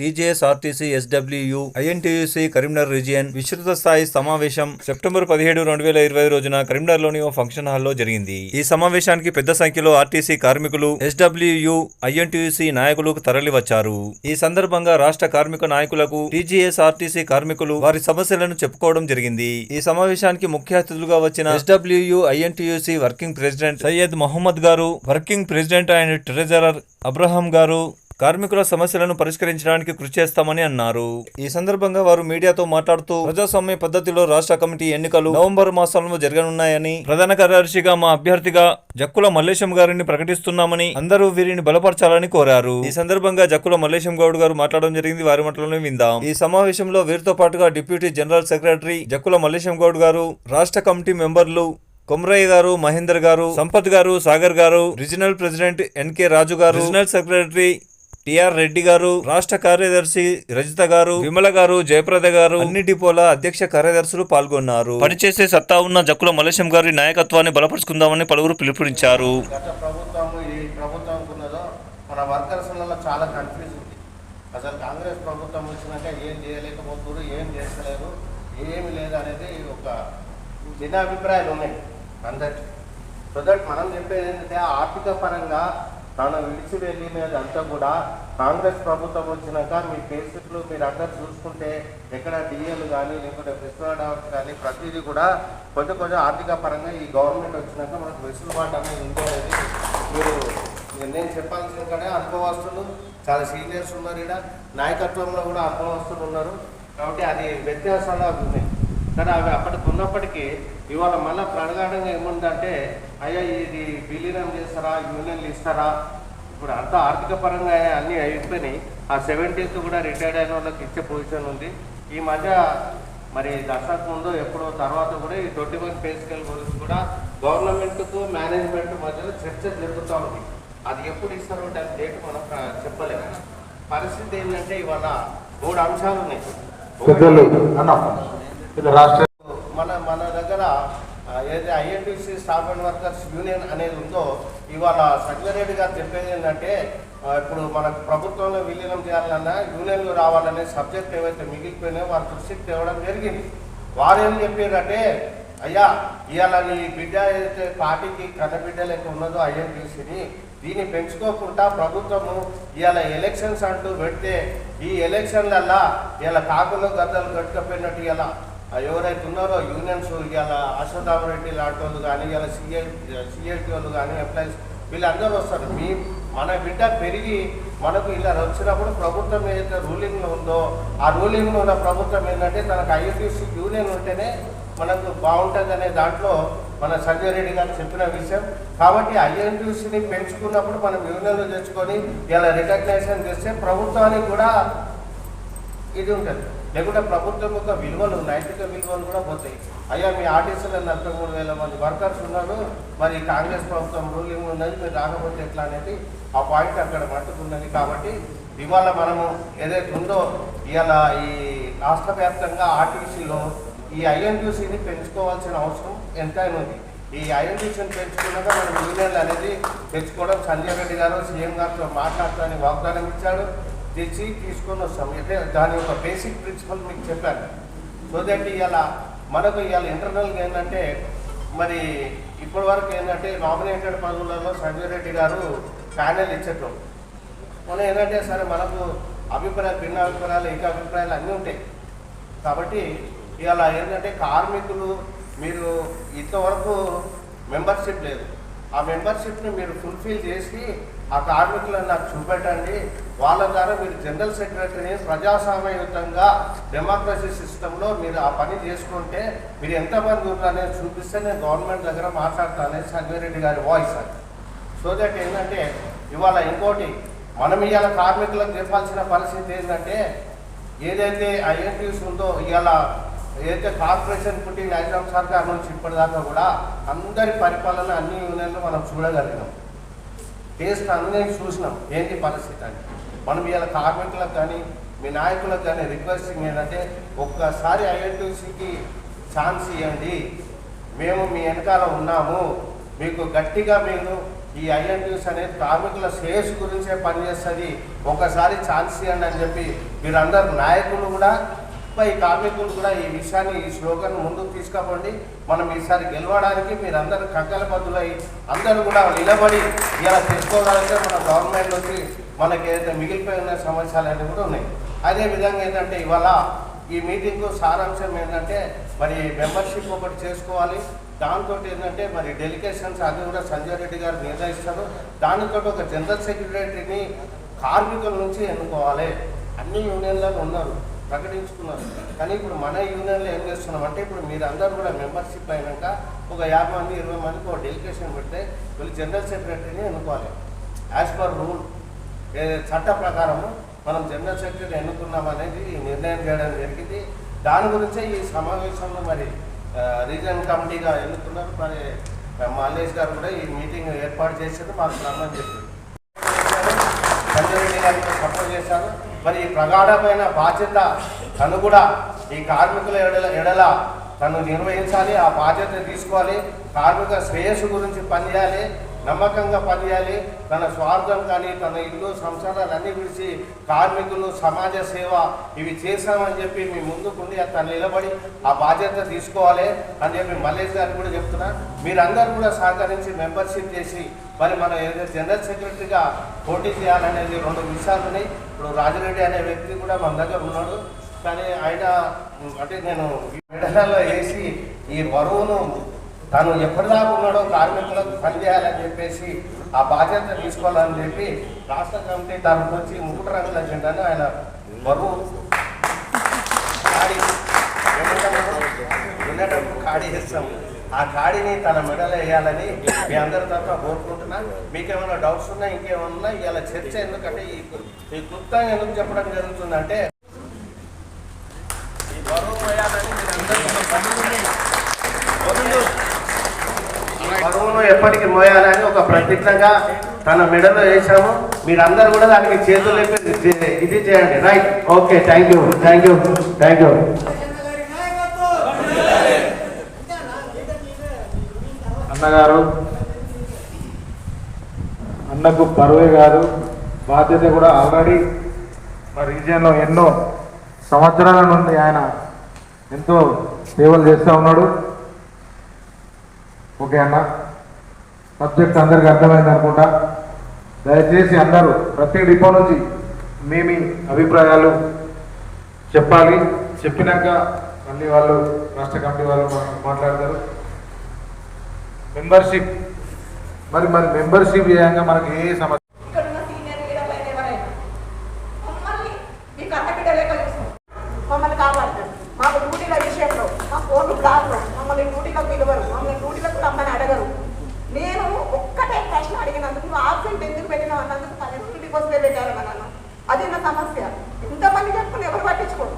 TJSRTC SW INTUC Karimnagar region విస్తృత స్థాయి సమావేశం సెప్టెంబర్ పదిహేడు రెండు వేల ఇరవై రోజున కరీంనగర్లోని ఓ ఫంక్షన్ హాల్లో జరిగింది. ఈ సమావేశానికి పెద్ద సంఖ్యలో ఆర్టీసీ కార్మికులు ఎస్డబ్ల్యూయు ఐఎన్టీయూసీ నాయకులు తరలివచ్చారు. ఈ సందర్భంగా రాష్ట్ర కార్మిక నాయకులకు టీజీఎస్ఆర్టీసీ కార్మికులు వారి సమస్యలను చెప్పుకోవడం జరిగింది. ఈ సమావేశానికి ముఖ్య అతిథులుగా వచ్చిన SWU INTUC working president Syed Mohammed గారు working president and treasurer Abraham గారు కార్మికుల సమస్యలను పరిష్కరించడానికి కృషి చేస్తామని అన్నారు. ఈ సందర్భంగా వారు మీడియాతో మాట్లాడుతూ ప్రజాస్వామ్య పద్ధతిలో రాష్ట్ర కమిటీ ఎన్నికలు నవంబర్ మాసంలో జరగనున్నాయని ప్రధాన కార్యదర్శిగా మా అభ్యర్థిగా జక్కుల మల్లేశం గారిని ప్రకటిస్తున్నామని అందరూ వీరిని బలపరచాలని కోరారు. ఈ సందర్భంగా జక్కుల మల్లేశం గౌడ్ గారు మాట్లాడడం జరిగింది. వారి మాటలను విందాం. ఈ సమావేశంలో వీరితో పాటుగా deputy general secretary Jakkula Mallesham Goud గారు రాష్ట్ర కమిటీ మెంబర్లు కొమరయ్య గారు మహేందర్ గారు సంపత్ గారు సాగర్ గారు రీజనల్ ప్రెసిడెంట్ ఎన్కే రాజు గారు రీజనల్ సెక్రటరీ టిఆర్ రెడ్డి గారు రాష్ట్ర కార్యదర్శి రజిత గారు విమల గారు జయప్రద గారు అన్ని డిపోల అధ్యక్ష కార్యదర్శులు పాల్గొన్నారు. పనిచేసే సత్తా ఉన్న జక్కుల మలేశం గారి నాయకత్వాన్ని బలపరుచుకుందామని పలువురు పిలుపునిచ్చారు. గత ప్రభుత్వం ఈ ప్రభుత్వం ఉన్నదో మన వర్కర్స్లలో చాలా కన్ఫ్యూజ్ ఉంది. అసలు కాంగ్రెస్ ప్రభుత్వం వచ్చినాక ఏం చేయలేకపోతున్నారు ఏం చేస్తలేరు ఏమి లేదు అనేది ఒక భిన్నాభిప్రాయాలు ఉన్నాయి అందరికి. సో దట్ మనం చెప్పేది ఏంటంటే ఆర్థిక పరంగా తాను విడిచి వెళ్ళినది అంతా కూడా కాంగ్రెస్ ప్రభుత్వం వచ్చినాక మీ కేసులు మీరు అందరు చూసుకుంటే ఎక్కడ డిఎలు కానీ లేకుంటే ఫెస్టివల్ అవర్స్ కానీ ప్రతిదీ కూడా కొంచెం కొంచెం ఆర్థిక పరంగా ఈ గవర్నమెంట్ వచ్చినాక మనకు వెసులుబాటు అనేది ఉంది మీరు నేను చెప్పాల్సిన కానీ అనుభవస్తులు చాలా సీనియర్స్ ఉన్నారు ఇక్కడ నాయకత్వంలో కూడా అనుభవస్తులు ఉన్నారు. కాబట్టి అది వ్యత్యాసాలు ఉన్నాయి. కానీ అవి అప్పటికి ఉన్నప్పటికీ ఇవాళ మళ్ళీ ప్రగాఢంగా ఏముందంటే అయ్యా ఇది విలీనం చేస్తారా యూనియన్లు ఇస్తారా? ఇప్పుడు అంతా ఆర్థిక పరంగా అన్నీ అయిపోయినాయి. ఆ సెవెంటీన్త్ కూడా రిటైర్డ్ అయిన వాళ్ళకి ఇచ్చే పొజిషన్ ఉంది. ఈ మధ్య మరి దసరాకు ముందు ఎప్పుడో తర్వాత కూడా ఈ ట్వంటీ వన్ పే స్కేల్ గురించి కూడా గవర్నమెంట్కు మేనేజ్మెంట్ మధ్యలో చర్చ జరుగుతూ ఉంది. అది ఎప్పుడు ఇస్తారో దాని డేట్ మనం చెప్పలేము. పరిస్థితి ఏంటంటే ఇవాళ మూడు అంశాలు ఉన్నాయి. రాష్ట్ర మన మన దగ్గర ఏదైతే INTC staff and workers union అనేది ఉందో ఇవాళ సంజయరెడ్డి గారు చెప్పేది ఏంటంటే ఇప్పుడు మనకు ప్రభుత్వంలో విలీనం చేయాలన్నా యూనియన్లు రావాలనే సబ్జెక్ట్ ఏవైతే మిగిలిపోయినాయో వారి దృష్టికి తేవడం జరిగింది. వారు ఏం చెప్పారంటే అయ్యా ఇవాళ నీ బిడ్డ ఏదైతే పార్టీకి కన్నబిడ్డ లెక్క ఉన్నదో ఐఎన్టీసీని దీన్ని పెంచుకోకుండా ప్రభుత్వము ఇవాళ ఎలక్షన్స్ అంటూ పెడితే ఈ ఎలక్షన్లల్లా ఇలా కాకులు గద్దలు కట్టుకపోయినట్టు ఇలా ఎవరైతే ఉన్నారో యూనియన్స్ ఇవాళ అశ్వత్థామ రెడ్డి లాంటి వాళ్ళు కానీ ఇలా సిఐ సిఐటి వాళ్ళు కానీ ఎంప్లాయీస్ వీళ్ళందరూ వస్తారు. మీ మన బిడ్డ పెరిగి మనకు ఇలా వచ్చినప్పుడు ప్రభుత్వం ఏదైతే రూలింగ్లో ఉందో ఆ రూలింగ్లో ఉన్న ప్రభుత్వం ఏంటంటే తనకు ఐఎన్టీసీ యూనియన్ ఉంటేనే మనకు బాగుంటుంది అనే దాంట్లో మన సంజయ్ రెడ్డి గారు చెప్పిన విషయం. కాబట్టి ఐఎన్టీసీని పెంచుకున్నప్పుడు మనం యూనియన్లు తెచ్చుకొని ఇలా రికగ్నైజేషన్ చేస్తే ప్రభుత్వానికి కూడా ఇది ఉంటుంది. లేకుంటే ప్రభుత్వం యొక్క విలువలు నైతిక విలువలు కూడా పోతాయి. అయ్యా మీ ఆర్టీసీలో నలభై మూడు వేల మంది వర్కర్స్ ఉన్నారు. మరి కాంగ్రెస్ ప్రభుత్వం రూలింగ్ ఉన్నది మీరు రాకపోతే ఎట్లా అనేది ఆ పాయింట్ అక్కడ మట్టుకున్నది. కాబట్టి ఇవాళ మనము ఏదైతే ఉందో ఇవాళ ఈ రాష్ట్ర వ్యాప్తంగా ఆర్టీసీలో ఈ ఐఎన్టీసీని పెంచుకోవాల్సిన అవసరం ఎంతైనా ఉంది. ఈ ఐఎన్టీసీని పెంచుకున్నాక మనం యూనియన్లు అనేది పెంచుకోవడం సంజయ్ రెడ్డి గారు సీఎం గారితో మాట్లాడుతానని వాగ్దానం ఇచ్చాడు. తెచ్చి తీసుకొని వస్తాం అంటే దాని యొక్క బేసిక్ ప్రిన్సిపల్ మీకు చెప్పాను. సో దట్ ఇవాళ మనకు ఇవాళ ఇంటర్నల్గా ఏంటంటే మరి ఇప్పటి వరకు ఏంటంటే నామినేటెడ్ పదవులలో సంజయ్ రెడ్డి గారు ప్యానెల్ ఇచ్చట్లు మనం ఏంటంటే సరే మనకు అభిప్రాయాలు భిన్న అభిప్రాయాలు ఇంకా అభిప్రాయాలు అన్నీ ఉంటాయి. కాబట్టి ఇవాళ ఏంటంటే కార్మికులు మీరు ఇంతవరకు మెంబర్షిప్ లేదు. ఆ మెంబర్షిప్ని మీరు ఫుల్ఫిల్ చేసి ఆ కార్మికులను నాకు చూపెట్టండి. వాళ్ళ ద్వారా మీరు జనరల్ సెక్రటరీని ప్రజాస్వామ్యయుతంగా డెమోక్రసీ సిస్టంలో మీరు ఆ పని చేసుకుంటే మీరు ఎంతమంది ఉన్నారనేది చూపిస్తే నేను గవర్నమెంట్ దగ్గర మాట్లాడతానని సంగారెడ్డి గారి వాయిస్ అది. సో దట్ ఏంటంటే ఇవాళ ఇంకోటి మనం ఇవాళ కార్మికులకు చెప్పాల్సిన పరిస్థితి ఏంటంటే ఏదైతే ఐఎన్టీస్ ఉందో ఇవాళ ఏదైతే కార్పొరేషన్ పుట్టిన హైదరాబాద్ సర్కార్ నుంచి ఇప్పటిదాకా కూడా అందరి పరిపాలన అన్ని యూనియన్లు మనం చూడగలిగినాం. టేస్ట్ అన్నీ చూసినాం ఏంటి పరిస్థితి అంటే మనం ఇవాళ కార్మికులకు కానీ మీ నాయకులకు కానీ రిక్వెస్టింగ్ ఏంటంటే ఒక్కసారి ఐఎన్టీసీకి ఛాన్స్ ఇవ్వండి. మేము మీ వెనకాల ఉన్నాము. మీకు గట్టిగా మేము ఈ ఐఎన్టీస్ అనేది కార్మికుల శ్రేయస్సు గురించే పనిచేస్తుంది. ఒకసారి ఛాన్స్ ఇవ్వండి అని చెప్పి మీరందరు నాయకులు కూడా ఈ కార్మికులు కూడా ఈ విషయాన్ని ఈ స్లోగన్ ముందుకు తీసుకుపోండి. మనం ఈసారి గెలవడానికి మీరందరూ కక్కలబద్దులై అందరూ కూడా నిలబడి ఇలా తెలుసుకోవడానికి మన గవర్నమెంట్ వచ్చి మనకి ఏదైతే మిగిలిపోయిన సమస్యలు అనేవి కూడా ఉన్నాయి. అదే విధంగా ఏంటంటే ఇవాళ ఈ మీటింగ్ సారాంశం ఏంటంటే మరి మెంబర్షిప్ ఒకటి చేసుకోవాలి. దాంతో ఏంటంటే మరి డెలిగేషన్స్ అది కూడా సంజయ్ రెడ్డి గారు నిర్ణయిస్తారు. దానితో ఒక జనరల్ సెక్రటరీని కార్మికుల నుంచి ఎన్నుకోవాలి. అన్ని యూనియన్లలో ఉన్నారు ప్రకటించుకున్నారు. కానీ ఇప్పుడు మన యూనియన్లో ఏం చేస్తున్నాం అంటే ఇప్పుడు మీరు అందరూ కూడా మెంబర్షిప్ అయినాక ఒక యాభై మంది ఇరవై మందికి ఒక డెలిగేషన్ పెడితే వీళ్ళు జనరల్ సెక్రటరీని ఎన్నుకోవాలి. As per rule. చట్ట ప్రకారము మనం జనరల్ సెక్రటరీ ఎన్నుకున్నాం అనేది నిర్ణయం చేయడం జరిగింది. దాని గురించే ఈ సమావేశంలో మరి రీజన్ రీజనల్ కమిటీగా ఎన్నుకున్నారు. మరి మల్లేష్ గారు కూడా ఈ మీటింగ్ ఏర్పాటు చేసేది మాకు రమ్మని చెప్పింది సంజయ్ గారికి సపోర్ట్ చేశారు. మరి ఈ ప్రగాఢమైన బాధ్యత తను కూడా ఈ కార్మికుల ఎడల ఎడల తను నిర్వహించాలి ఆ బాధ్యత తీసుకోవాలి. కార్మిక శ్రేయస్సు గురించి పనిచేయాలి. నమ్మకంగా పనిచేయాలి. తన స్వార్థం కానీ తన ఇల్లు సంసారాలు విడిచి కార్మికులు సమాజ సేవ ఇవి చేశామని చెప్పి మీ ముందుకుండి తను నిలబడి ఆ బాధ్యత తీసుకోవాలి అని చెప్పి మల్లేష్ గారు కూడా చెప్తున్నా. మీరందరూ కూడా సహకరించి మెంబర్షిప్ చేసి మరి మనం ఏదైతే జనరల్ సెక్రటరీగా పోటీ చేయాలనేది రెండు విషయాలు ఉన్నాయి. ఇప్పుడు రాజిరెడ్డి అనే వ్యక్తి కూడా మన దగ్గర ఉన్నాడు. కానీ ఆయన అంటే నేను ఈ మెడలలో వేసి ఈ బరువును తను ఎప్పటిదాకా ఉన్నాడో కార్మికులకు పనిచేయాలని చెప్పేసి ఆ బాధ్యత తీసుకోవాలని చెప్పి రాష్ట్ర కమిటీ తరఫు నుంచి ముకుట రంగుల జెండాను ఆయన మరువు ఖాళీ వెళ్ళేటప్పుడు కాడి చేస్తాం ఆ కాడిని తన మెడలో వేయాలని మీ అందరి తరఫున కోరుకుంటున్నా. మీకేమైనా డౌట్స్ ఉన్నా ఇంకేమన్నా ఇలా చర్చ ఎందుకంటే ఈ ఈ క్లుప్తంగా ఎందుకు చెప్పడం జరుగుతుందంటే ఈ బరువు వేయాలని మీరు బరువు- బరువును ఎప్పటికీ మోయాలని ఒక ప్రతిజ్ఞగా తన మెడలో వేసాము మీరందరూ కూడా దానికి చేతులు లేపి ఇది చేయండి. Right okay thank you thank you thank you అన్నగారు అన్నకు పరువే కాదు బాధ్యత కూడా ఆల్రెడీ మా రీజియన్లో ఎన్నో సంవత్సరాల నుండి ఆయన ఎంతో సేవలు చేస్తూ ఉన్నాడు. ఓకే అన్న సబ్జెక్ట్ అందరికి అర్థమైంది అనుకుంటా? దయచేసి అందరూ ప్రతి డిపో నుంచి మీ మీ అభిప్రాయాలు చెప్పాలి. చెప్పినాక మళ్ళీ వాళ్ళు రాష్ట్ర కమిటీ వాళ్ళు మాట్లాడతారు. మెంబర్షిప్ మరి మరి మెంబర్షిప్ చేయంగా మనకి ఏ సమస్య? మమ్మల్ని మాకు డ్యూటీల విషయంలో మా ఫోన్లు బ్లాక్లు మమ్మల్ని డ్యూటీలకు పిలవరు మమ్మల్ని డ్యూటీలకు రమ్మని అడగరు. నేను ఒక్కటే ప్రశ్న అడిగినందుకు నువ్వు ఆబ్సెంట్ ఎందుకు పెట్టినావు అన్నందుకు పన్నెండు డ్యూటీకి వస్తే పెట్టారు నన్ను అది నా సమస్య. ఇంతమంది చెప్పుకుని ఎవరు పట్టించుకోరు?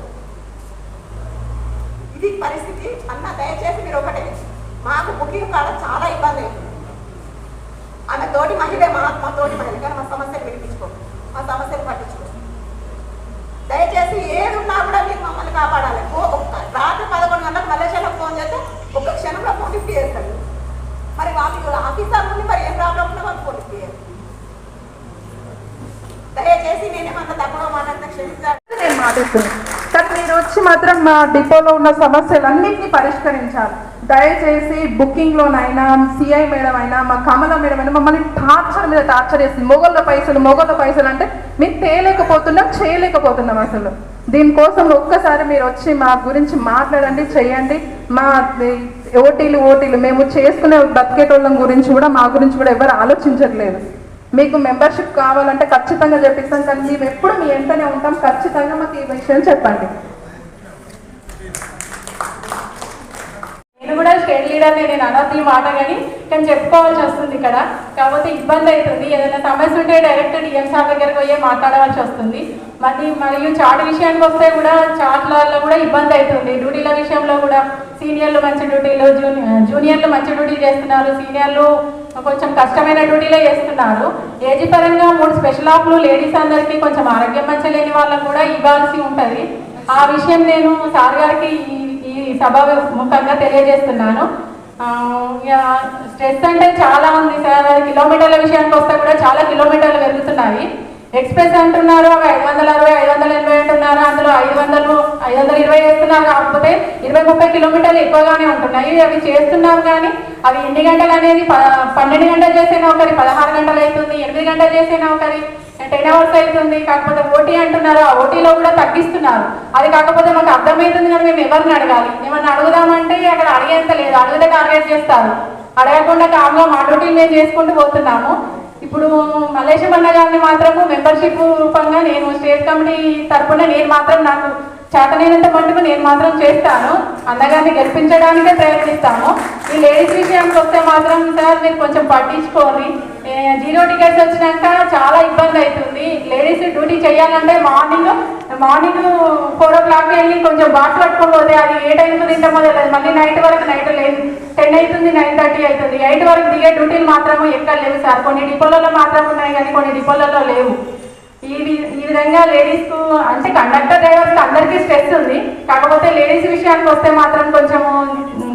ఇది పరిస్థితి అన్న దయచేసి మీరు ఒకటే. మాకు బుకింగ్ కాడ చాలా ఇబ్బంది ఆమె తోటి మహిళ మా మా తోటి మహిళ. కానీ మా సమస్యలు వినిపించుకో. మా సమస్యలు పట్టించుకో. దయచేసి ఏది ఉన్నా కూడా మీరు మమ్మల్ని కాపాడాలి. ఒక్క రాత్రి పదకొండు గంటలకు మలేషియాలో ఫోన్ చేస్తే ఒక్క క్షణంలో ఫోన్ లిఫ్ట్ చేస్తాడు మరి వాళ్ళు ఆఫీసర్ ఉంది మరి ఏం ప్రాబ్లం ఉన్నా వాళ్ళు ఫోన్ లిఫ్ట్ చేయరు. దయచేసి నేనేమన్నా తప్పుగా మాట్లాడితే క్షమించాలి. నేను మాట్లాడుతున్నాను కానీ మీరు వచ్చి మాత్రం మా డిపోలో ఉన్న సమస్యలన్నింటినీ పరిష్కరించాలి. దయచేసి బుకింగ్లోనైనా సిఐ మేడం అయినా మా కమల మేడం అయినా మమ్మల్ని టార్చర్ మీద టార్చర్ చేసి మొగల పైసలు మొగోళ్ళ పైసలు అంటే మేము తేలేకపోతున్నాం చేయలేకపోతున్నాం అసలు. దీనికోసం ఒక్కసారి మీరు వచ్చి మా గురించి మాట్లాడండి చేయండి. మా ఓటీలు ఓటీలు మేము చేసుకునే బతికేటోళ్ళం గురించి కూడా మా గురించి కూడా ఎవరు ఆలోచించట్లేదు. మీకు మెంబర్షిప్ కావాలంటే ఖచ్చితంగా చెప్పిస్తాం కానీ మేము ఎప్పుడు మీ వెంటనే ఉంటాం. ఖచ్చితంగా మాకు ఈ విషయం చెప్పండి. కూడా స్టేట్ లీడర్ నేను అనొద్దు ఈ మాట కానీ కానీ చెప్పుకోవాల్సి వస్తుంది ఇక్కడ. కాకపోతే ఇబ్బంది అవుతుంది. ఏదైనా సమస్య ఉంటే డైరెక్ట్ డిఎం సార్ దగ్గరికి పోయే మాట్లాడవలసి వస్తుంది. మరి మరియు చాట్ విషయానికి వస్తే కూడా చాట్లలో కూడా ఇబ్బంది అవుతుంది. డ్యూటీల విషయంలో కూడా సీనియర్లు మంచి డ్యూటీలు జూనియర్ జూనియర్లు మంచి డ్యూటీ చేస్తున్నారు. సీనియర్లు కొంచెం కష్టమైన డ్యూటీలే చేస్తున్నారు. ఏజీ పరంగా మూడు స్పెషల్ ఆఫ్లు లేడీస్ అందరికీ కొంచెం ఆరోగ్యం మంచి లేని వాళ్ళకు కూడా ఇవ్వాల్సి ఉంటుంది. ఆ విషయం నేను సార్ గారికి ఈ సభ ముఖంగా తెలియజేస్తున్నాను. ఇక స్ట్రెస్ అంటే చాలా ఉంది సార్. కిలోమీటర్ల విషయానికి వస్తే కూడా చాలా కిలోమీటర్లు పెరుగుతున్నాయి ఎక్స్ప్రెస్ అంటున్నారు అవి ఐదు వందల అరవై ఐదు వందల ఎనభై అంటున్నారు. అందులో ఐదు వందలు ఐదు వందల ఇరవై వేస్తున్నారు. కాకపోతే ఇరవై ముప్పై కిలోమీటర్లు ఎక్కువగానే ఉంటున్నాయి. అవి చేస్తున్నారు కానీ అవి ఎన్ని గంటలు అనేది ప పన్నెండు గంటలు చేసే నౌకరి పదహారు గంటలు అవుతుంది ఎనిమిది గంటలు చేసే నౌకరి టెన్ అవర్స్ అవుతుంది కాకపోతే ఓటీ అంటున్నారు. ఆ ఓటీలో కూడా తగ్గిస్తున్నారు. అది కాకపోతే మాకు అర్థమవుతుంది కానీ మేము ఎవరిని అడగాలి? ఏమన్నా అడుగుదామంటే అక్కడ అడిగేంత లేదు. అడిగితే టార్గెట్ చేస్తారు. అడగకుండా కామ్గా మా డ్యూటీలు మేము చేసుకుంటూ పోతున్నాము. ఇప్పుడు మలేషియా అన్న గారిని మాత్రము మెంబర్షిప్ రూపంగా నేను స్టేట్ కమిటీ తరఫున నేను మాత్రం నాకు చేతనైనంత మటుకు నేను మాత్రం చేస్తాను. అందగారిని గెలిపించడానికే ప్రయత్నిస్తాను ఈ లేడీస్ విషయానికి వస్తే మాత్రం సార్ మీరు కొంచెం పట్టించుకోండి. జీరో టికెట్స్ వచ్చినాక చాలా ఇబ్బంది అవుతుంది. లేడీస్ డ్యూటీ చేయాలంటే morning morning four o'clock వెళ్ళి కొంచెం బాక్స్ పట్టుకొని పోతే అది ఏ టైంకు తింటామో తెలియదు. మళ్ళీ నైట్ వరకు నైట్ లేదు టెన్ అవుతుంది నైన్ థర్టీ అవుతుంది. ఎయిట్ వరకు దిగే డ్యూటీలు మాత్రము ఎక్కడ లేవు సార్. కొన్ని డిపోలలో మాత్రం ఉన్నాయి కానీ కొన్ని డిపోలలో లేవు. ఈ ఈ విధంగా లేడీస్కు అంటే కండక్టర్ డ్రైవర్స్ అందరికీ స్ట్రెస్ ఉంది. కాకపోతే లేడీస్ విషయానికి వస్తే మాత్రం కొంచెము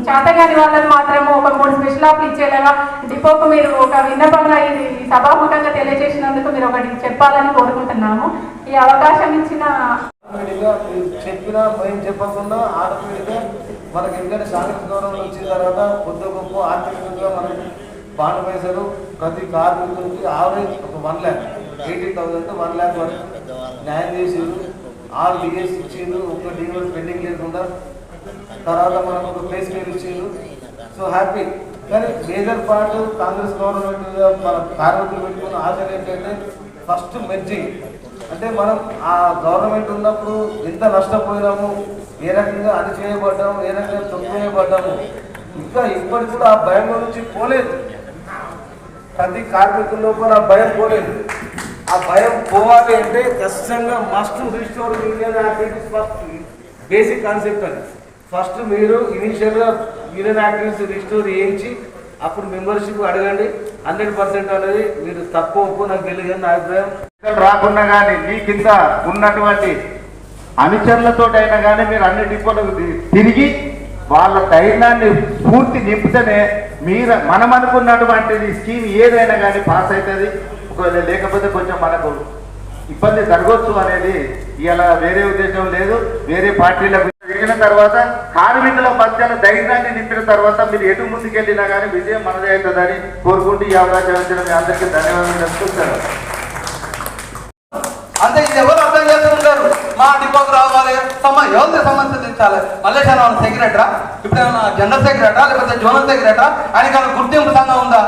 చేతగాని వాళ్ళకి మాత్రము ఒక మూడు స్పెషల్ ఆఫ్లు ఇచ్చేలాగా డిపోకు మీరు ఒక విన్నపంగా ఇది సభాముఖంగా తెలియజేసినందుకు మీరు ఒకటి చెప్పాలని కోరుకుంటున్నాము. ఈ అవకాశం ఇచ్చిన చెప్పినా భయం చెప్పకుండా ఆటోమేటిక్గా మనకి ఎందుకంటే సాంఘిక గౌరవం వచ్చిన తర్వాత కొద్ది గొప్ప ఆర్థికంగా మనకి బాండ్ పైసలు ప్రతి కార్మికునికి ఆవరేజ్ ఒక one lakh eighty thousand one lakh వరకు న్యాయం చేసిండు ఆరు డిఎస్ ఇచ్చిండు ఒక డిఎస్ పెండింగ్ లేకుండా. తర్వాత మనకు ఒక ప్లేస్ మీరు ఇచ్చిండు సో హ్యాపీ. కానీ మేజర్ పార్ట్ కాంగ్రెస్ గవర్నమెంట్ మన కార్మికులు పెట్టుకున్న ఆశ ఏంటంటే ఫస్ట్ మెర్జింగ్ అంటే మనం ఆ గవర్నమెంట్ ఉన్నప్పుడు ఎంత నష్టపోయినాము ఏ రకంగా అణిచేయబడ్డాము ఏ రకంగా తొక్కివేయబడ్డాము ఇంకా ఇప్పటికి కూడా ఆ భయం నుంచి పోలేదు. ప్రతి కార్మికుల లోపల ఆ భయం పోలేదు. ఆ భయం పోవాలి అంటే ఖచ్చితంగా must restore union activities first basic concept అది. ఫస్ట్ మీరు ఇనిషియల్గా యూనియన్ యాక్టివిటీస్ రిస్టోర్ చేయించి అప్పుడు మెంబర్షిప్ అడగండి. హండ్రెడ్ పర్సెంట్ అనేది మీరు తక్కువ ఒప్పు నాకు తెలియదు నా అభిప్రాయం. రాకుండా కానీ మీ కింద ఉన్నటువంటి అనుచరులతోటైనా కానీ మీరు అన్ని డిపోలకు తిరిగి వాళ్ళ ధైర్యాన్ని పూర్తి నింపితేనే మీరు మనం అనుకున్నటువంటిది స్కీమ్ ఏదైనా కానీ పాస్ అవుతుంది. ఒకవేళ లేకపోతే కొంచెం మనకు ఇబ్బంది జరగవచ్చు అనేది ఇలా వేరే ఉద్దేశం లేదు. వేరే పార్టీలకు జరిగిన తర్వాత కార్మికుల మధ్యన ధైర్యాన్ని నింపిన తర్వాత మీరు ఎటు ముందుకెళ్ళినా కానీ విజయం మనదే అవుతుందని కోరుకుంటూ ఈ అవకాశం ఇచ్చిన మీ అందరికీ ధన్యవాదాలు చెప్తున్నాను అంటే ఇది ఎవరు అర్థం చేసుకుంటారు? మా డిపోకి రావాలి. ఎవరితో సంబంధించాలి సమస్య తీర్చాలి? సెక్రటరా ఇప్పుడు జనరల్ సెక్రటరా లేకపోతే జోనల్ సెక్రటరా ఆయనకి గుర్తింపు సంఘం ఉందా?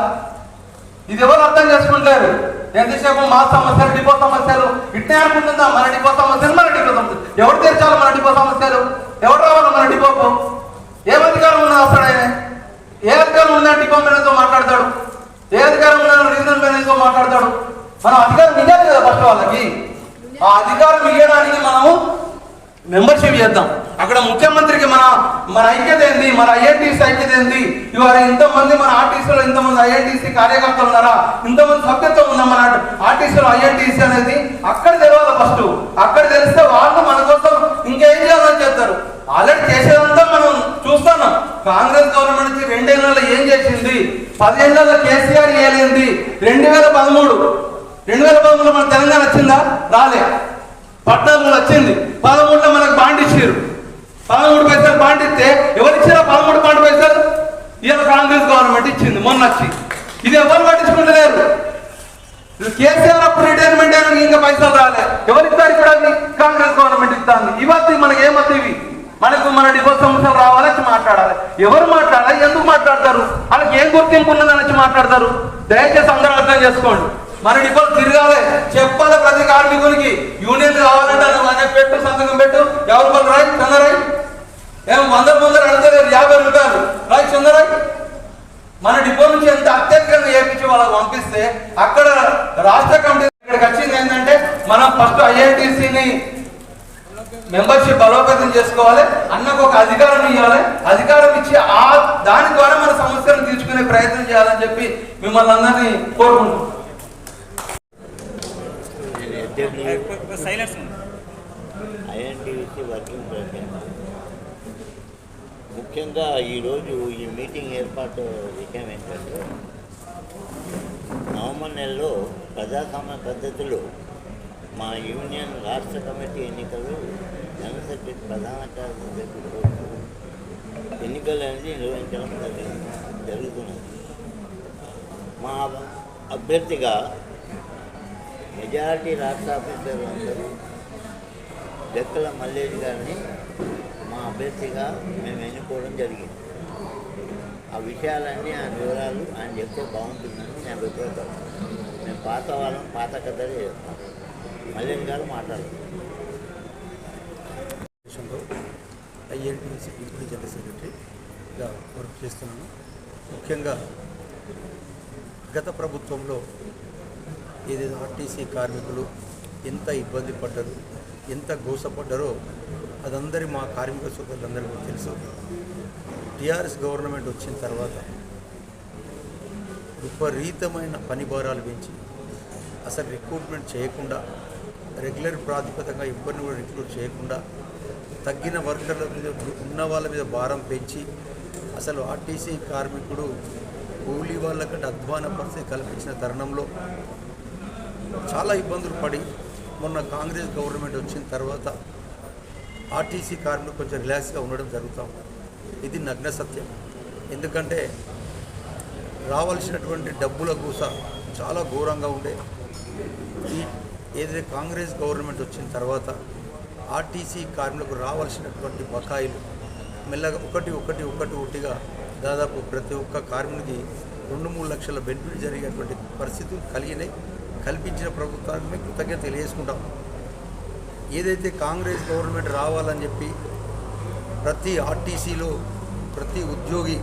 ఇది ఎవరు అర్థం చేసుకుంటారు ఎంతసేపు మా సమస్యలు డిపో సమస్యలు? ఇట్నే అనుకుంటుందా? మన డిపో సమస్యలు మన డిపో సమస్యలు. ఎవరు తీర్చాలి మన డిపో సమస్యలు? ఎవరు రావాలి మన డిపోకు ఏ అధికారం ఉన్నా వస్తాడు ఆయన. ఏ అధికారం ఉన్న డిపో మేనేజర్తో మాట్లాడతాడు. ఏ అధికారం ఉన్న రీజనల్ మేనేజర్తో మాట్లాడతాడు. మనం అధికారం ఇవ్వాలి కదా ఫస్ట్ వాళ్ళకి. ఆ అధికారం ఇవ్వడానికి మనము మెంబర్షిప్ చేద్దాం. అక్కడ ముఖ్యమంత్రికి మన మన ఐక్యత ఏంది? మన ఐఐటీసీ ఐక్యత ఏంది? ఇవాళ ఇంతమంది మన ఆర్టీసీలో ఇంతమంది ఐఐటీసీ కార్యకర్తలు ఉన్నారా? ఇంతమంది ఆర్టీసీలు ఐఎన్టీసీ అనేది అక్కడ తెలవాలి ఫస్ట్. అక్కడ తెలిస్తే వాళ్ళు మన కోసం ఇంకేం చేయాలని చెప్తారు ఆల్రెడీ చేసేదంతా మనం చూస్తున్నాం. కాంగ్రెస్ గవర్నమెంట్ నుంచి రెండేళ్ళలో ఏం చేసింది? పదిహేనులలో కేసీఆర్ ఏలింది. రెండు వేల పదమూడు. రెండు వేల పదమూడులో మన తెలంగాణ వచ్చిందా? రాలే. పద్నాలుగులో వచ్చింది. పదమూడులో మనకు బాండ్ ఇచ్చారు పదమూడు పైసలు బాండ్ ఇస్తే ఎవరు ఇచ్చారా పదమూడు బాండ్ పైసలు ఇలా కాంగ్రెస్ గవర్నమెంట్ ఇచ్చింది. మొన్న వచ్చి. ఇది ఎవరు పట్టించుకుంటలేరు. కేసీఆర్ అప్పుడు రిటైర్మెంట్ అయినా ఇంకా పైసలు రాలే. ఎవరిస్తారు ఇస్తారు కాంగ్రెస్ గవర్నమెంట్ ఇస్తాను ఇవద్దు మనకి ఏమద్దు ఇవి? మనకు మన డివోర్స్ సమస్యలు రావాలని మాట్లాడాలి. ఎవరు మాట్లాడాలి? ఎందుకు మాట్లాడతారు? వాళ్ళకి ఏం గుర్తింపు ఉన్నదని మాట్లాడతారు? దయచేసి అందరూ అర్థం చేసుకోండి. మన డివోర్స్ తిరగాలి. చెప్పాలి ప్రతి కార్మికునికి. యూనియన్ కావాలంటే నువ్వు అనే పెట్టు సంతకం పెట్టు. ఎవరు వాళ్ళు రాయి చందరాయ్? ఏం వంద ముందర అడగలేదు యాభై రూపాయలు. రాయి చందరాయి? మన డిపో నుంచి ఎంత అత్యధికంగా ఏపించి వాళ్ళకి పంపిస్తే అక్కడ రాష్ట్ర కమిటీ ఇక్కడికి వచ్చింది ఏంటంటే మనం ఫస్ట్ ఐఐటిసిని మెంబర్షిప్ బలోపేతం చేసుకోవాలి అన్నకు ఒక అధికారం ఇవ్వాలి అధికారం ఇచ్చి ఆ దాని ద్వారా మన సమస్యలను తీర్చుకునే ప్రయత్నం చేయాలని చెప్పి మిమ్మల్ని అందరినీ కోరుకుంటున్నాం. INTC working president. ముఖ్యంగా ఈరోజు ఈ మీటింగ్ ఏర్పాటు విషయం ఏంటంటే నవంబర్ నెలలో ప్రజాస్వామ్య పద్ధతిలో మా యూనియన్ రాష్ట్ర కమిటీ ఎన్నికలు జనరల్ ప్రధాన కార్యదర్శి ఎన్నికలు అనేది నిర్వహించడం జరిగింది జరుగుతున్నది. మా అభ్యర్థిగా మెజారిటీ రాష్ట్ర ఆఫీసర్లు అందరూ లెక్కల మల్లేష్ గారిని మా అభ్యర్థిగా మేము ఎన్నుకోవడం జరిగింది. ఆ విషయాలన్నీ ఆయన వివరాలు ఆయన చెప్తే బాగుంటుందని నేను అభిప్రాయపడతాను. మేము పాత వాళ్ళం పాత కథలే చెప్తాం. మల్లేష్ గారు మాట్లాడతారు ఐఎన్టీసీ పిలుపుని జనరల్ సెక్రటరీగా వర్క్ చేస్తున్నాను. ముఖ్యంగా గత ప్రభుత్వంలో ఏదైతే ఆర్టీసీ కార్మికులు ఎంత ఇబ్బంది పడ్డారు ఎంత గోసపడ్డారో అదందరి మా కార్మిక సోదరులందరికీ తెలుసు. టీఆర్ఎస్ గవర్నమెంట్ వచ్చిన తర్వాత విపరీతమైన పని భారాలు పెంచి అసలు రిక్రూట్మెంట్ చేయకుండా రెగ్యులర్ ప్రాతిపదికగా ఇబ్బంది కూడా రిక్రూట్ చేయకుండా తగ్గిన వర్కర్ల మీద ఉన్న వాళ్ళ మీద భారం పెంచి అసలు ఆర్టీసీ కార్మికుడు కూలీ వాళ్ళకంటే అధ్వాన పరిస్థితి కల్పించిన తరుణంలో చాలా ఇబ్బందులు పడి మొన్న కాంగ్రెస్ గవర్నమెంట్ వచ్చిన తర్వాత ఆర్టీసీ కార్మికులు కొంచెం రిలాక్స్గా ఉండడం జరుగుతూ ఉన్నారు ఇది నగ్న సత్యం. ఎందుకంటే రావాల్సినటువంటి డబ్బుల కూస చాలా ఘోరంగా ఉండే. ఈ ఏదైతే కాంగ్రెస్ గవర్నమెంట్ వచ్చిన తర్వాత ఆర్టీసీ కార్మికులకు రావాల్సినటువంటి బకాయిలు మెల్లగా ఒకటి ఒకటి ఒకటి ఒకటిగా దాదాపు ప్రతి ఒక్క కార్మికుడికి రెండు మూడు లక్షల బెనిఫిట్ జరిగేటువంటి పరిస్థితులు కలిగినాయి. కల్పించిన ప్రభుత్వానికి మేము కృతజ్ఞత తెలియజేసుకుంటాం. ఏదైతే కాంగ్రెస్ గవర్నమెంట్ రావాలని చెప్పి ప్రతి ఆర్టీసీలో ప్రతి ఉద్యోగి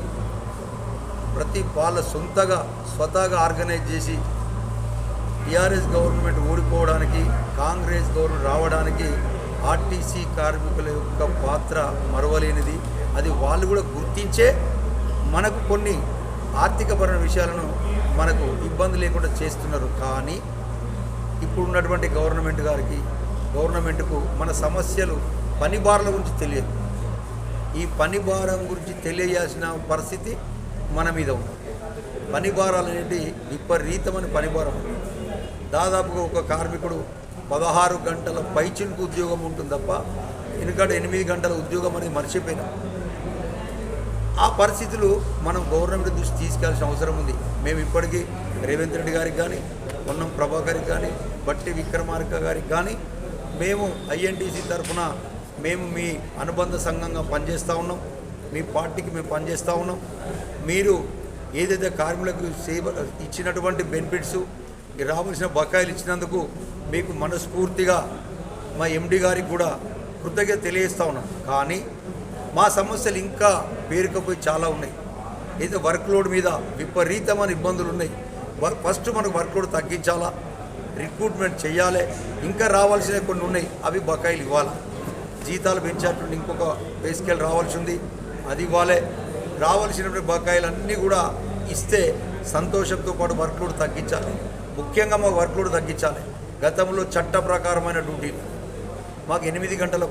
ప్రతి వాళ్ళ సొంతగా స్వతహాగా ఆర్గనైజ్ చేసి టీఆర్ఎస్ గవర్నమెంట్ ఓడిపోవడానికి కాంగ్రెస్ గవర్నమెంట్ రావడానికి ఆర్టీసీ కార్మికుల యొక్క పాత్ర మరవలేనిది. అది వాళ్ళు కూడా గుర్తించే మనకు కొన్ని ఆర్థికపరమైన విషయాలను మనకు ఇబ్బంది లేకుండా చేస్తున్నారు. కానీ ఇప్పుడు ఉన్నటువంటి గవర్నమెంట్ గారికి గవర్నమెంట్కు మన సమస్యలు పనిబారాల గురించి తెలియదు. ఈ పని భారం గురించి తెలియజేసిన పరిస్థితి మన మీద ఉంది. పని భారాలు అనేటి విపరీతమైన పని భారం. దాదాపుగా ఒక కార్మికుడు పదహారు గంటల పైచిలకు ఉద్యోగం ఉంటుంది తప్ప ఎందుకంటే ఎనిమిది గంటల ఉద్యోగం అనేది మర్చిపోయినాం ఆ పరిస్థితులు మనం గవర్నమెంట్ దృష్టి తీసుకెళ్ళాల్సిన అవసరం ఉంది. మేము ఇప్పటికీ రేవంత్ రెడ్డి గారికి కానీ పొన్నం ప్రభాకర్కి కానీ బట్టి విక్రమార్క గారికి కానీ మేము ఐఎన్టీసీ తరఫున మేము మీ అనుబంధ సంఘంగా పనిచేస్తూ ఉన్నాం. మీ పార్టీకి మేము పనిచేస్తూ ఉన్నాం. మీరు ఏదైతే కార్మికులకు సేవ ఇచ్చినటువంటి బెనిఫిట్స్ రావాల్సిన బకాయిలు ఇచ్చినందుకు మీకు మనస్ఫూర్తిగా మా ఎండి గారికి కూడా కృతజ్ఞత తెలియజేస్తూ ఉన్నాం. కానీ మా సమస్యలు ఇంకా పేరుకపోయి చాలా ఉన్నాయి. ఏదో వర్క్ లోడ్ మీద విపరీతమైన ఇబ్బందులు ఉన్నాయి. ఫస్ట్ మనకు వర్క్ లోడ్ తగ్గించాలా? రిక్రూట్మెంట్ చేయాలి ఇంకా రావాల్సిన కొన్ని ఉన్నాయి. అవి బకాయిలు ఇవ్వాలి? జీతాలు పెంచేటువంటి ఇంకొక వేసుకెళ్ళి రావాల్సి ఉంది అది ఇవ్వాలి. రావాల్సినటువంటి బకాయిలు అన్నీ కూడా ఇస్తే సంతోషంతో పాటు వర్క్లోడ్ తగ్గించాలి. ముఖ్యంగా మాకు వర్క్లోడ్ తగ్గించాలి. గతంలో చట్ట ప్రకారమైన డ్యూటీలు మాకు ఎనిమిది గంటల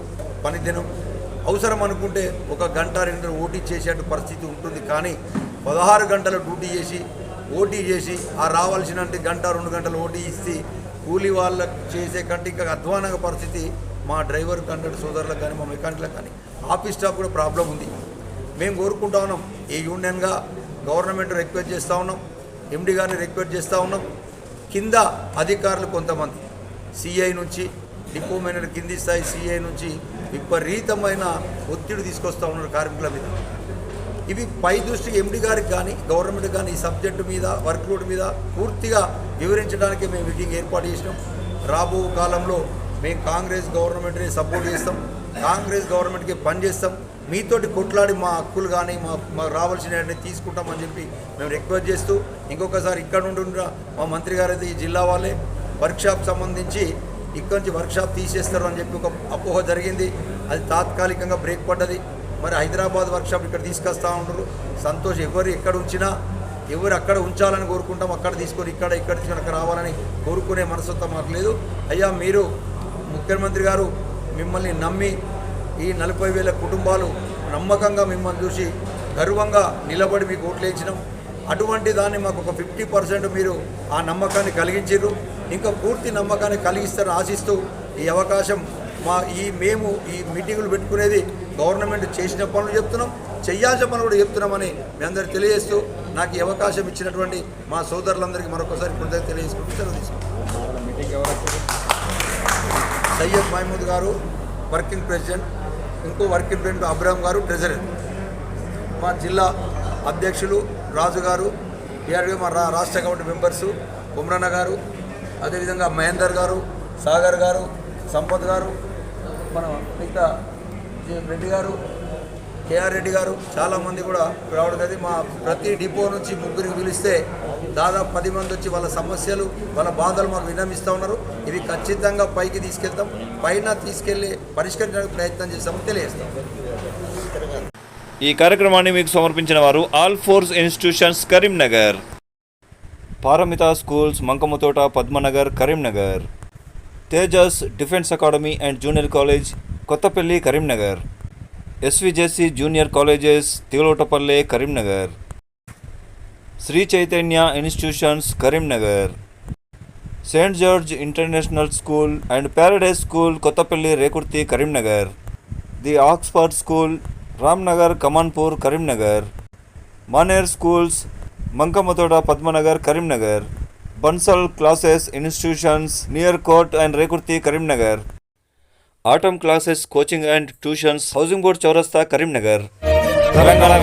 పనిదినం అవసరం అనుకుంటే ఒక గంట రెండు ఓటీ చేసేట పరిస్థితి ఉంటుంది. కానీ పదహారు గంటల డ్యూటీ చేసి ఓటీ చేసి ఆ రావాల్సిన గంట రెండు గంటలు ఓటీ ఇస్తే కూలీ వాళ్ళకు చేసే కంటే ఇంకా అధ్వానంగా పరిస్థితి మా డ్రైవర్ కండక్టర్ సోదరులకు కానీ మా మెకానిక్లకు కానీ. ఆఫీస్ స్టాఫ్ కూడా ప్రాబ్లం ఉంది. మేము కోరుకుంటా ఉన్నాం ఏ యూనియన్గా గవర్నమెంట్ రిక్వెస్ట్ చేస్తూ ఉన్నాం ఎండి గారిని రిక్వెస్ట్ చేస్తూ ఉన్నాం. కింద అధికారులు కొంతమంది సిఐ నుంచి డిపో మేనేజర్ కింది స్థాయి సిఐ నుంచి విపరీతమైన ఒత్తిడి తీసుకొస్తూ ఉన్నారు కార్మికుల మీద. ఇవి పై దృష్టి ఎండి గారికి కానీ గవర్నమెంట్ కానీ ఈ సబ్జెక్టు మీద వర్క్లోడ్ మీద పూర్తిగా వివరించడానికి మేము మీటింగ్ ఏర్పాటు చేసినాం. రాబో కాలంలో మేము కాంగ్రెస్ గవర్నమెంట్ని సపోర్ట్ చేస్తాం. కాంగ్రెస్ గవర్నమెంట్కి పనిచేస్తాం మీతోటి కొట్లాడి మా హక్కులు కానీ మా మాకు రావాల్సినవన్నీ తీసుకుంటామని చెప్పి మేము రిక్వెస్ట్ చేస్తూ ఇంకొకసారి ఇక్కడ నుండి మా మంత్రి గారు అయితే ఈ జిల్లా వాళ్ళే వర్క్షాప్ సంబంధించి ఇక్కడి నుంచి వర్క్షాప్ తీసేస్తారు అని చెప్పి ఒక అపోహ జరిగింది. అది తాత్కాలికంగా బ్రేక్ పడ్డది. మరి హైదరాబాద్ వర్క్షాప్ ఇక్కడ తీసుకొస్తా ఉంటారు సంతోష్ ఎవరు ఎక్కడ ఉంచినా ఎవరు అక్కడ ఉంచాలని కోరుకుంటాం అక్కడ తీసుకొని ఇక్కడ ఇక్కడ తీసుకొని అక్కడ రావాలని కోరుకునే మనసత్వం మాకు లేదు. అయ్యా మీరు ముఖ్యమంత్రి గారు మిమ్మల్ని నమ్మి ఈ నలభై వేల కుటుంబాలు నమ్మకంగా మిమ్మల్ని చూసి గర్వంగా నిలబడి మీకు ఓట్లు అటువంటి దాన్ని మాకు ఒక ఫిఫ్టీ పర్సెంట్ మీరు ఆ నమ్మకాన్ని కలిగించారు ఇంకా పూర్తి నమ్మకాన్ని కలిగిస్తారని ఆశిస్తూ ఈ అవకాశం మా ఈ మేము ఈ మీటింగులు పెట్టుకునేది గవర్నమెంట్ చేసిన పనులు చెప్తున్నాం చెయ్యాల్సిన పనులు కూడా చెప్తున్నామని మీ అందరికి తెలియజేస్తూ నాకు ఈ అవకాశం ఇచ్చినటువంటి మా సోదరులందరికీ మరొకసారి కృతజ్ఞత తెలియజేసుకుంటూ సెలవు తీసుకుంటాం సయ్యద్ మహమూద్ గారు వర్కింగ్ ప్రెసిడెంట్ ఇంకో వర్కింగ్ ప్రెసిడెంట్ అబ్రామ్ గారు ట్రెజరర్ మా జిల్లా అధ్యక్షులు రాజు గారు టీఆర్డీ మా రా రాష్ట్ర కమిటీ మెంబర్సు బుమ్రన్న గారు అదేవిధంగా మహేందర్ గారు సాగర్ గారు సంపత్ గారు మన మిగతా. రెడ్డి గారు కేఆర్ రెడ్డి గారు చాలామంది కూడా రావడం జరిగింది. మా ప్రతి డిపో నుంచి ముగ్గురికి పిలిస్తే దాదాపు పది మంది వచ్చి వాళ్ళ సమస్యలు వాళ్ళ బాధలు మాకు విన్నమిస్తూ ఉన్నారు. ఇవి ఖచ్చితంగా పైకి తీసుకెళ్తాం. పైన తీసుకెళ్ళి పరిష్కరించడానికి ప్రయత్నం చేస్తామని తెలియజేస్తాం. ఈ కార్యక్రమాన్ని మీకు సమర్పించిన వారు all force institutions Karimnagar. Paramita schools Mankammathota Padmanagar Karimnagar. Tejas defence academy and junior college Kothapalli Karimnagar. SVJC junior colleges Tigalotapalle Karimnagar. Sri Chaitanya institutions Karimnagar. Saint George international school and paradise school Kothapalli Rekurthi Karimnagar. The Oxford school Ramnagar Kamanpur Karimnagar. Maner schools Mankammathota Padmanagar Karimnagar. Bansal classes institutions near court and Rekurthi Karimnagar. Atom classes coaching and tuitions housing board చౌరస్తా కరీంనగర్. తెలంగాణ